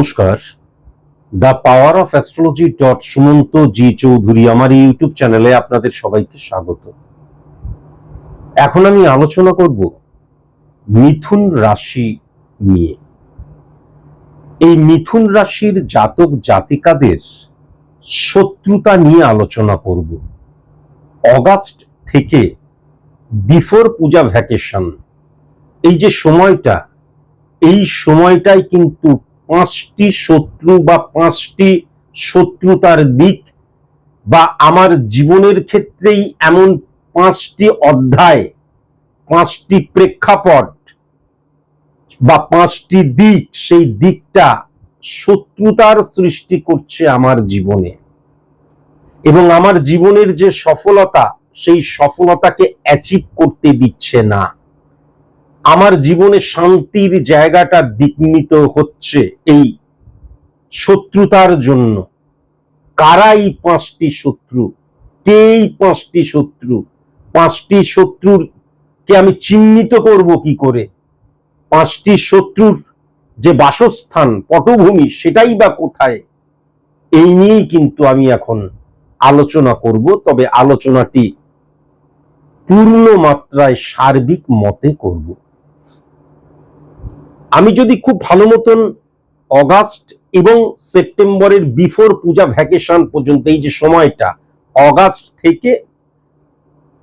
নমস্কার। The power of astrology dot Sumanta G Chowdhury আমার YouTube চ্যানেলে আপনাদের সবাইকে স্বাগত। এখন আমি আলোচনা করব মিথুন রাশি নিয়ে। এই মিথুন রাশির জাতক জাতিকাদের শত্রুতা নিয়ে আলোচনা করব। অগাস্ট থেকে বিফোর পূজা ভ্যাকেশন। এই যে সময়টা, এই সময়টাই কিন্তু পাঁচটি শত্রু বা পাঁচটি শত্রুতার দিক বা আমার জীবনের ক্ষেত্রেই এমন পাঁচটি অধ্যায়, পাঁচটি প্রেক্ষাপট বা পাঁচটি দিক, সেই দিকটা শত্রুতার সৃষ্টি করছে আমার জীবনে। এবং আমার জীবনের যে সফলতা, সেই সফলতাকে অ্যাচিভ করতে দিচ্ছে না। আমার জীবনে শান্তির জায়গাটা বিঘ্নিত হচ্ছে এই শত্রুতার জন্য। কারা এই পাঁচটি শত্রু? কে পাঁচটি শত্রু? পাঁচটি শত্রুর কে আমি চিহ্নিত করব কি করে? পাঁচটি শত্রুর যে বাসস্থান, পটভূমি, সেটাই বা কোথায়? এই নিয়েই কিন্তু আমি এখন আলোচনা করব, তবে আলোচনাটি পূর্ণ মাত্রায় সার্বিক মতে করব। আমি যদি খুব ভালো মতন অগাস্ট এবং সেপ্টেম্বরের বিফোর পূজা ভ্যাকেশন পর্যন্ত, এই যে সময়টা, অগাস্ট থেকে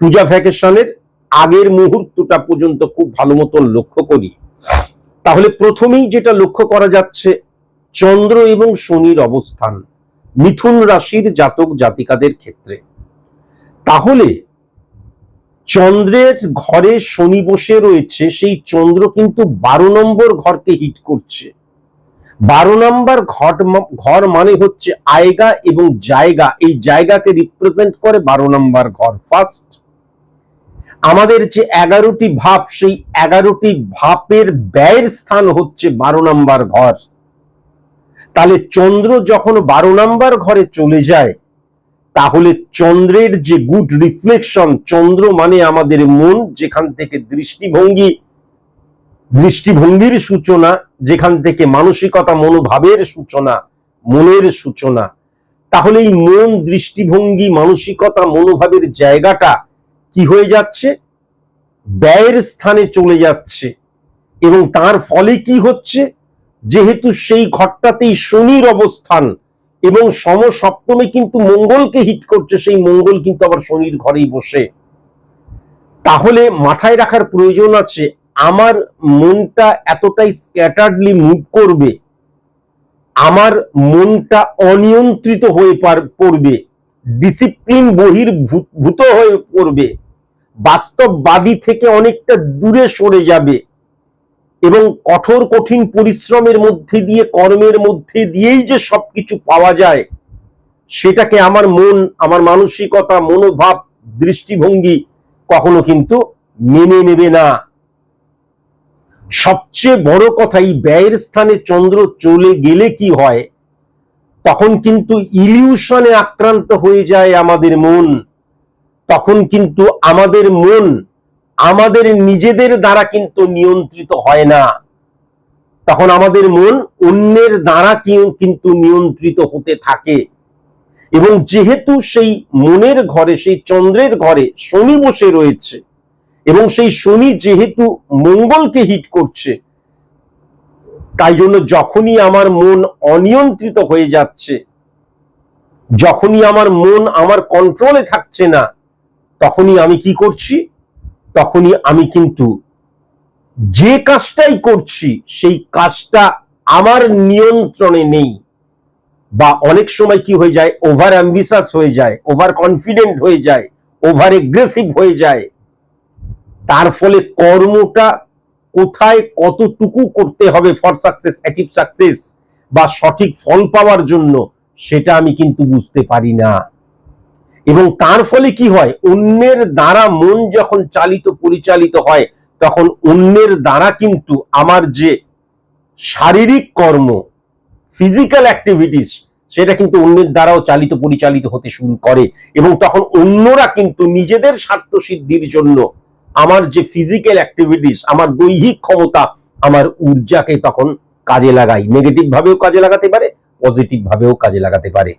পূজা ভ্যাকেশনের আগের মুহূর্তটা পর্যন্ত খুব ভালো মতন লক্ষ্য করি, তাহলে প্রথমেই যেটা লক্ষ্য করা যাচ্ছে, চন্দ্র এবং শনির অবস্থান, মিথুন রাশির জাতক জাতিকাদের ক্ষেত্রে। তাহলে চন্দ্রের ঘরে শনি বসে রয়েছে, সেই চন্দ্র কিন্তু বারো নম্বর ঘরকে হিট করছে। বারো নম্বর ঘর ঘর মানে হচ্ছে আয়গা এবং জায়গা। এই জায়গাকে রিপ্রেজেন্ট করে বারো নম্বর ঘর। ফার্স্ট আমাদের যে এগারোটি ভাব, সেই এগারোটি ভাবের ব্যয়ের স্থান হচ্ছে বারো নম্বর ঘর। তাহলে চন্দ্র যখন বারো নম্বর ঘরে চলে যায় তাহলে চন্দ্রের যে গুড রিফ্লেকশন চন্দ্র মানে আমাদের মন, যেখান থেকে দৃষ্টিভঙ্গি, দৃষ্টিভঙ্গির সূচনা, যেখান থেকে মানসিকতা, মনোভাবের সূচনা, মনের সূচনা। তাহলে এই মন, দৃষ্টিভঙ্গি, মানসিকতা, মনোভাবের জায়গাটা কি হয়ে যাচ্ছে? ব্যয়ের স্থানে চলে যাচ্ছে। এবং তার ফলে কি হচ্ছে? যেহেতু সেই ঘরটাতেই শনির অবস্থান এবং সম সপ্তমে কিন্তু মঙ্গলকে হিট করছে, সেই মঙ্গল কিন্তু আবার শনির ঘরেই বসে। তাহলে মাথায় রাখার প্রয়োজন আছে, আমার মনটা এতটাই স্ক্যাটার্ডলি মুভ করবে, আমার মনটা অনিয়ন্ত্রিত হয়ে পড়বে ডিসিপ্লিন বহির্ভূত হয়ে পড়বে, বাস্তববাদী থেকে অনেকটা দূরে সরে যাবে এবং কঠোর, কঠিন পরিশ্রমের মধ্যে দিয়ে, কর্মের মধ্যে দিয়েই যে সবকিছু পাওয়া যায়, সেটাকে আমার মন, আমার মানসিকতা, মনোভাব, দৃষ্টিভঙ্গি কখনো কিন্তু মেনে নেবে না। সবচেয়ে বড় কথা, এই ব্যয়ের স্থানে চন্দ্র চলে গেলে কি হয়, তখন কিন্তু ইলিউশনে আক্রান্ত হয়ে যায় আমাদের মন, তখন কিন্তু আমাদের মন আমাদের নিজেদের দ্বারা কিন্তু নিয়ন্ত্রিত হয় না। তখন আমাদের মন অন্যের দ্বারা কিন্তু নিয়ন্ত্রিত হতে থাকে। এবং যেহেতু সেই মনের ঘরে, সেই চন্দ্রের ঘরে শনি বসে রয়েছে, এবং সেই শনি যেহেতু মঙ্গলকে হিট করছে, তাই জন্য যখনই আমার মন অনিয়ন্ত্রিত হয়ে যাচ্ছে, যখনই আমার মন আমার কন্ট্রোলে থাকছে না, তখনই আমি কি করছি? তখনই আমি কিন্তু যে কাজটাই করছি, সেই কাজটা আমার নিয়ন্ত্রণে নেই। বা অনেক সময় কি হয়ে যায় ওভার অ্যাম্বিশাস হয়ে যায় ওভার কনফিডেন্ট হয়ে যায় ওভার এগ্রেসিভ হয়ে যায়। তার ফলে কর্মটা কোথায় কতটুকু করতে হবে ফর সাকসেস অ্যাচিভ সাকসেস বা সঠিক ফল পাওয়ার জন্য, সেটা আমি কিন্তু বুঝতে পারি না। এবং তার ফলে কি হয়? অন্যের দ্বারা মন যখন চালিত, পরিচালিত হয়, তখন অন্যের দ্বারা কিন্তু আমার যে শারীরিক কর্ম ফিজিক্যাল অ্যাক্টিভিটিস সেটা কিন্তু অন্যের দ্বারাও চালিত, পরিচালিত হতে শুরু করে। এবং তখন অন্যরা কিন্তু নিজেদের স্বার্থ সিদ্ধির জন্য আমার যে ফিজিক্যাল অ্যাক্টিভিটিস আমার দৈহিক ক্ষমতা, আমার ঊর্জাকে তখন কাজে লাগাই। নেগেটিভ ভাবেও কাজে লাগাতে পারে পজিটিভ ভাবেও কাজে লাগাতে পারে।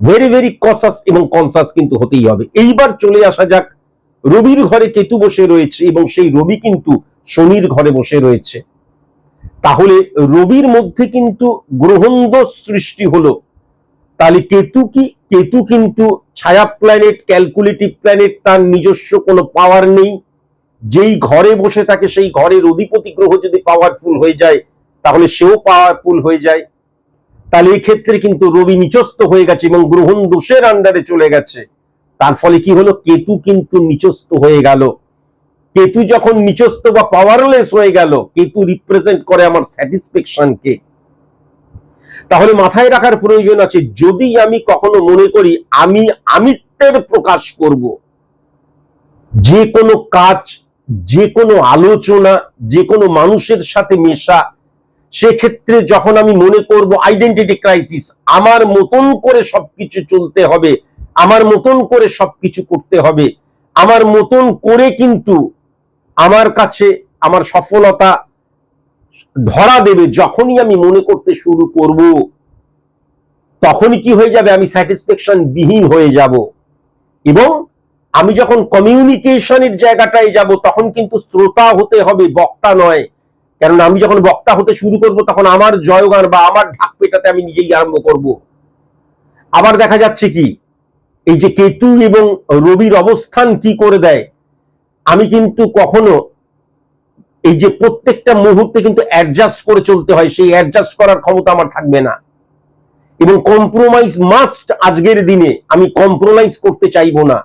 ভেরি ভেরি কসাস এবং কনসাস কিন্তু হতেই হবে। এইবার চলে আসা যাক, রবির ঘরে কেতু বসে রয়েছে এবং সেই রবি কিন্তু শনির ঘরে বসে রয়েছে। তাহলে রবির মধ্যে কিন্তু গ্রহণদোষ সৃষ্টি হলো। তাহলে কেতু কি, কেতু কিন্তু ছায়া প্ল্যানেট ক্যালকুলেটিভ প্ল্যানেট তার নিজস্ব কোনো পাওয়ার নেই। যেই ঘরে বসে থাকে, সেই ঘরের অধিপতি গ্রহ যদি পাওয়ারফুল হয়ে যায়, তাহলে সেও পাওয়ারফুল হয়ে যায়। তাহলে এই ক্ষেত্রে কিন্তু রবি নিচস্ত হয়ে গেছে এবং গ্রহণ দোষের আন্ডারে চলে গেছে। তার ফলে কি হলো? কেতু কিন্তু নিচস্ত হয়ে গেল। কেতু যখন নিচস্ত বা পাওয়ারলেস হয়ে গেল, কেতু রিপ্রেজেন্ট করে আমার স্যাটিসফ্যাকশনকে তাহলে মাথায় রাখার প্রয়োজন আছে, যদি আমি কখনো মনে করি আমি আমিত্বের প্রকাশ করব, যে কোনো কাজ, যে কোনো আলোচনা, যে কোনো মানুষের সাথে মেশা সেক্ষেত্রে যখন আমি মনে করব আইডেন্টিটি ক্রাইসিস আমার মতন করে সবকিছু চলতে হবে, আমার মতন করে সবকিছু করতে হবে, আমার মতন করে কিন্তু আমার কাছে আমার সফলতা ধরা দেবে যখনই আমি মনে করতে শুরু করব, তখনই কি হয়ে যাবে? আমি স্যাটিসফ্যাকশন বিহীন হয়ে যাব। এবং আমি যখন কমিউনিকেশনের জায়গাটায় যাব, তখন কিন্তু শ্রোতা হতে হবে, বক্তা নয়। কারণ আমি যখন বক্তা হতে শুরু করব, তখন আমার জয়গান বা আমার ঢাক পেটাতে আমি নিজেই আরম্ভ করব। আবার দেখা যাচ্ছে কি, এই যে কেতু এবং রবির অবস্থান কি করে দেয়, আমি কিন্তু কখনো এই যে প্রত্যেকটা মুহূর্তে কিন্তু অ্যাডজাস্ট করে চলতে হয়, সেই অ্যাডজাস্ট করার ক্ষমতা আমার থাকবে না। এবং কম্প্রোমাইজ মাস্ট আজকের দিনে আমি কম্প্রোমাইজ করতে চাইব না।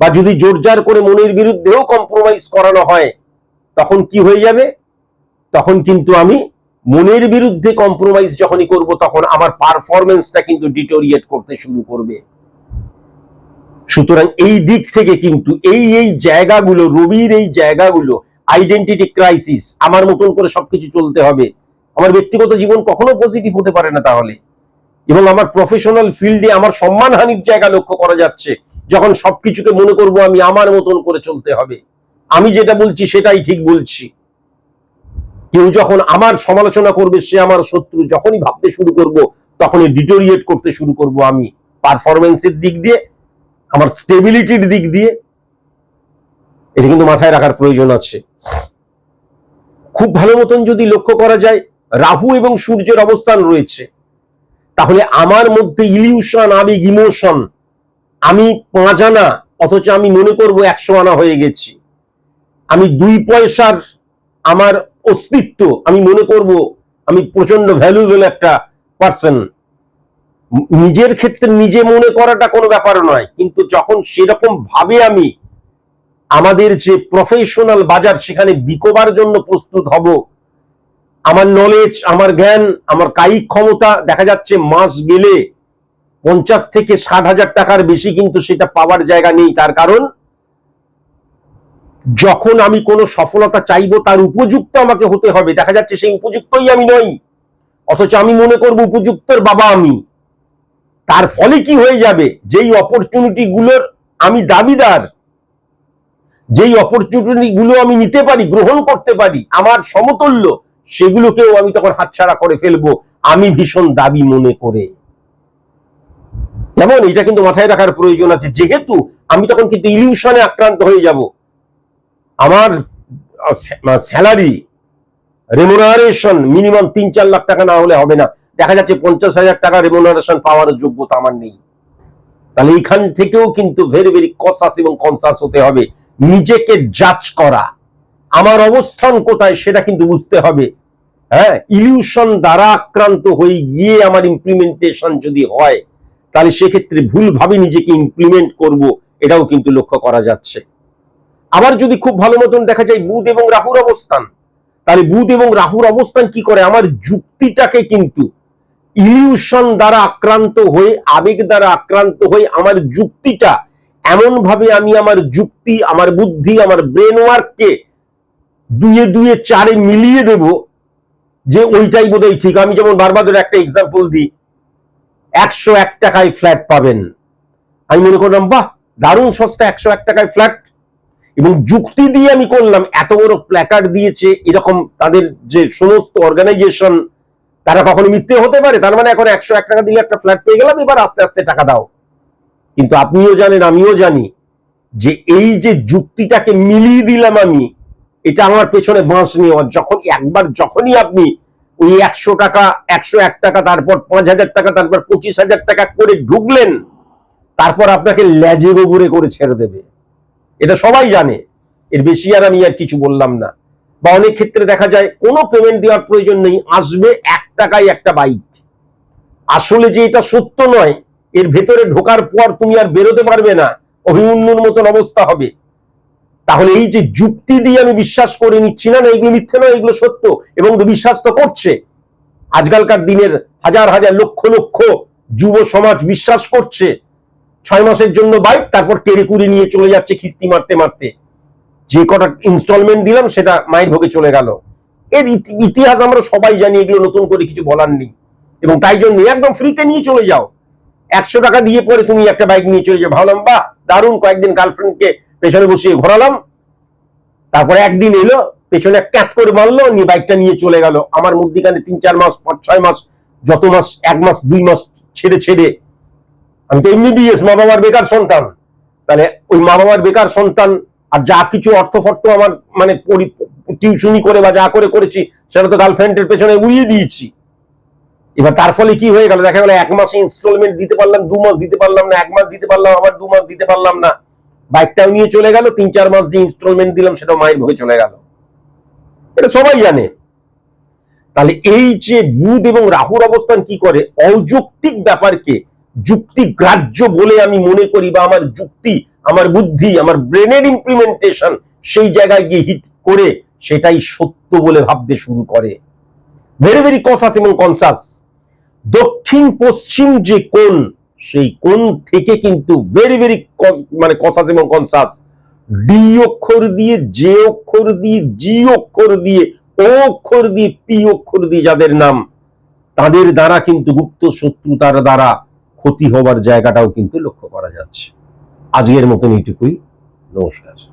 বা যদি জোরজার করে মনের বিরুদ্ধেও কম্প্রোমাইজ করানো হয়, তখন কি হয়ে যাবে? তখন কিন্তু আমি মনের বিরুদ্ধে কম্প্রোমাইজ যখনই করব, তখন আমার পারফরমেন্সটা কিন্তু ডিটোরিয়েট করতে শুরু করবে। সুতরাং এই দিক থেকে কিন্তু এই এই জায়গাগুলো, রবির এই জায়গাগুলো আইডেন্টিটি ক্রাইসিস আমার মতন করে সবকিছু চলতে হবে। আমার ব্যক্তিগত জীবন কখনো পজিটিভ হতে পারে না তাহলে। এবং আমার প্রফেশনাল ফিল্ডে আমার সম্মানহানির জায়গা লক্ষ্য করা যাচ্ছে, যখন সবকিছুকে মনে করব আমি আমার মতন করে চলতে হবে। আমি যেটা বলছি সেটাই ঠিক বলছি। কেউ যখন আমার সমালোচনা করবে, সে আমার শত্রু যখনই ভাবতে শুরু করব, তখনই ডিটোরিয়েট করতে শুরু করব আমি। পারফরমেন্সের দিক দিয়ে, আমার স্টেবিলিটির দিক দিয়ে, এটা কিন্তু মাথায় রাখার প্রয়োজন আছে। খুব ভালো মতন যদি লক্ষ্য করা যায়, রাহু এবং সূর্যের অবস্থান রয়েছে। তাহলে আমার মধ্যে ইলিউশন আবেগ ইমোশন আমি পাঁচ আনা অথচ আমি মনে করব একশো আনা হয়ে গেছি। আমি দুই পয়সার আমার অস্তিত্ব, আমি মনে করব, আমি প্রচণ্ড ভ্যালুয়েবল একটা পার্সন নিজের ক্ষেত্রে নিজে মনে করাটা কোনো ব্যাপার নয়, কিন্তু যখন সেরকম ভাবে আমি আমাদের যে প্রফেশনাল বাজার সেখানে বিকোবার জন্য প্রস্তুত হব, আমার নলেজ আমার জ্ঞান, আমার কায়িক ক্ষমতা, দেখা যাচ্ছে মাস গেলে পঞ্চাশ থেকে ষাট হাজার টাকার বেশি কিন্তু সেটা পাওয়ার জায়গা নেই, তার কারণ যখন আমি কোনো সফলতা চাইব, তার উপযুক্ত আমাকে হতে হবে। দেখা যাচ্ছে সেই উপযুক্তই আমি নই। অথচ আমি মনে করব উপযুক্তর বাবা আমি। তার ফলে কি হয়ে যাবে? যেই অপরচুনিটি গুলোর আমি দাবিদার, যেই অপরচুনিটি গুলো আমি নিতে পারি, গ্রহণ করতে পারি, আমার সমতুল্য, সেগুলোকেও আমি তখন হাতছাড়া করে ফেলব, আমি ভীষণ দাবি মনে করে। যেমন এটা কিন্তু মাথায় রাখার প্রয়োজন আছে। যেহেতু আমি তখন কিন্তু ইলিউশনে আক্রান্ত হয়ে যাব। আমার স্যালারি রেমুনারেশন মিনিমাম তিন চার লাখ টাকা না হলে হবে না। দেখা যাচ্ছে পঞ্চাশ হাজার টাকা রেমুনারেশন পাওয়ার যোগ্যতা আমার নেই। তাহলে এইখান থেকেও কিন্তু ভেরি ভেরি কসাস এবং কনসাস হতে হবে। নিজেকে জাজ করা। আমার অবস্থান কোথায় সেটা কিন্তু বুঝতে হবে। হ্যাঁ ইলিউশন দ্বারা আক্রান্ত হয়ে গিয়ে আমার ইমপ্লিমেন্টেশন যদি হয়, তাহলে সেক্ষেত্রে ভুলভাবে নিজেকে ইমপ্লিমেন্ট করব, এটাও কিন্তু লক্ষ্য করা যাচ্ছে। আবার যদি খুব ভালো মতন দেখা যায় বুধ এবং রাহুর অবস্থান, তাহলে বুধ এবং রাহুর অবস্থান কি করে? আমার যুক্তিটাকে কিন্তু ইলিউশন দ্বারা আক্রান্ত হয়ে, আবেগ দ্বারা আক্রান্ত হয়ে আমার যুক্তিটা এমন ভাবে আমি আমার যুক্তি, আমার বুদ্ধি, আমার ব্রেন ওয়ার্ককে দুয়ে দুয়ে চারে মিলিয়ে দেব যে ওইটাই বোধহয় ঠিক। আমি যেমন বারবার একটা এক্সাম্পল দিই, একশো এক টাকায় ফ্ল্যাট পাবেন। আমি মনে করলাম, বাহ, দারুণ সস্তা একশো এক টাকায় ফ্ল্যাট এবং যুক্তি দিয়ে আমি করলাম, এত বড় প্ল্যাকার্ড দিয়েছে, এরকম তাদের যে সমস্ত অর্গানাইজেশন তারা কখনো মিথ্যে হতে পারে? তার মানে এখন একশো এক টাকা দিলে একটা ফ্ল্যাট পেয়ে গেলাম, এবার আস্তে আস্তে টাকা দাও। কিন্তু আপনিও জানেন, আমিও জানি যে এই যে যুক্তিটাকে মিলিয়ে দিলাম আমি, এটা আমার পেছনে বাঁশ নেওয়া যখন, একবার যখনই আপনি ওই একশো টাকা, একশো এক টাকা, তারপর পাঁচ হাজার টাকা, তারপর পঁচিশ হাজার টাকা করে ঢুকলেন, তারপর আপনাকে ল্যাজে গোবরে করে ছেড়ে দেবে। এটা সবাই জানে। এর বেশি আর আমি আর কিছু বললাম না। বা অনেক ক্ষেত্রে দেখা যায়, কোনো পেমেন্ট দেওয়ার প্রয়োজন নেই, আসবে এক টাকায় একটা বাইক আসলে যে এটা সত্য নয়, এর ভেতরে ঢোকার পর তুমি আর বেরোতে পারবে না, অভিমন্যুর মতন অবস্থা হবে। তাহলে এই যে যুক্তি দিয়ে আমি বিশ্বাস করে নিচ্ছি না না, এগুলো মিথ্যে নয়, এগুলো সত্য এবং বিশ্বাস তো করছে। আজকালকার দিনের হাজার হাজার লক্ষ লক্ষ যুব সমাজ বিশ্বাস করছে। ছয় মাসের জন্য বাইক তারপর টেরে কুড়ি নিয়ে চলে যাচ্ছে কিস্তি মারতে মারতে। যে কটা ইনস্টলমেন্ট দিলাম, সেটা মায়ের ভোগে চলে গেল। এর ইতিহাস আমরা সবাই জানি, এগুলো নতুন করে কিছু বলার নেই। এবং তাই জন্য একদম ফ্রিতে নিয়ে চলে যাও। একশো টাকা দিয়ে পরে তুমি একটা বাইক নিয়ে চলে যাও। ভাবলাম, বাহ, দারুণ, কয়েকদিন গার্লফ্রেন্ডকে পেছনে বসিয়ে ঘোরালাম। তারপরে একদিন এলো, পেছনে ক্যাট করে মারলো, নিয়ে বাইকটা নিয়ে চলে গেল। আমার মধ্যিখানে তিন চার মাস, পাঁচ ছয় মাস, যত মাস, এক মাস, দুই মাস ছেড়ে ছেড়ে আমি তো এমনি বিএস, মা বাবার বেকার সন্তান। তাহলে ওই মা বাবার বেকার সন্তান আর যা কিছু অর্থ ফর্থ আমার মানে টিউশনি করে বা যা করে করেছি, সেটা তো গার্লফ্রেন্ডের পেছনে উড়িয়ে দিয়েছি। এবার তার ফলে কি হয়ে গেল? দেখা গেল এক মাসে ইনস্টলমেন্ট দিতে পারলাম, দু মাস দিতে পারলাম না, এক মাস দিতে পারলাম, আবার দু মাস দিতে পারলাম না। বাইকটাও নিয়ে চলে গেল, তিন চার মাস যে ইনস্টলমেন্ট দিলাম সেটা মায়ের ভোগে চলে গেল। এটা সবাই জানে। তাহলে এই যে বুধ এবং রাহুর অবস্থান কি করে? অযৌক্তিক ব্যাপারকে যুক্তি গ্রাহ্য বলে আমি মনে করি বা আমার যুক্তি, আমার বুদ্ধি, আমার ব্রেনের ইমপ্লিমেন্টেশন সেই জায়গায় গিয়ে হিট করে সেটাই সত্য বলে ভাবতে শুরু করে। ভেরি ভেরি কনসাস এবং কনসাস দক্ষিণ পশ্চিম যে কোন সেই কোণ থেকে কিন্তু ভেরি ভেরি মানে কনসাস এবং কনসাস ডি অক্ষর দিয়ে জে অক্ষর দিয়ে জি অক্ষর দিয়ে ও অক্ষর দিয়ে পি অক্ষর দিয়ে যাদের নাম, তাদের দ্বারা কিন্তু গুপ্ত শত্রুতার দ্বারা ক্ষতি হবার জায়গাটাও কিন্তু লক্ষ্য করা যাচ্ছে। আজকের মতন এইটুকুই। নমস্কার।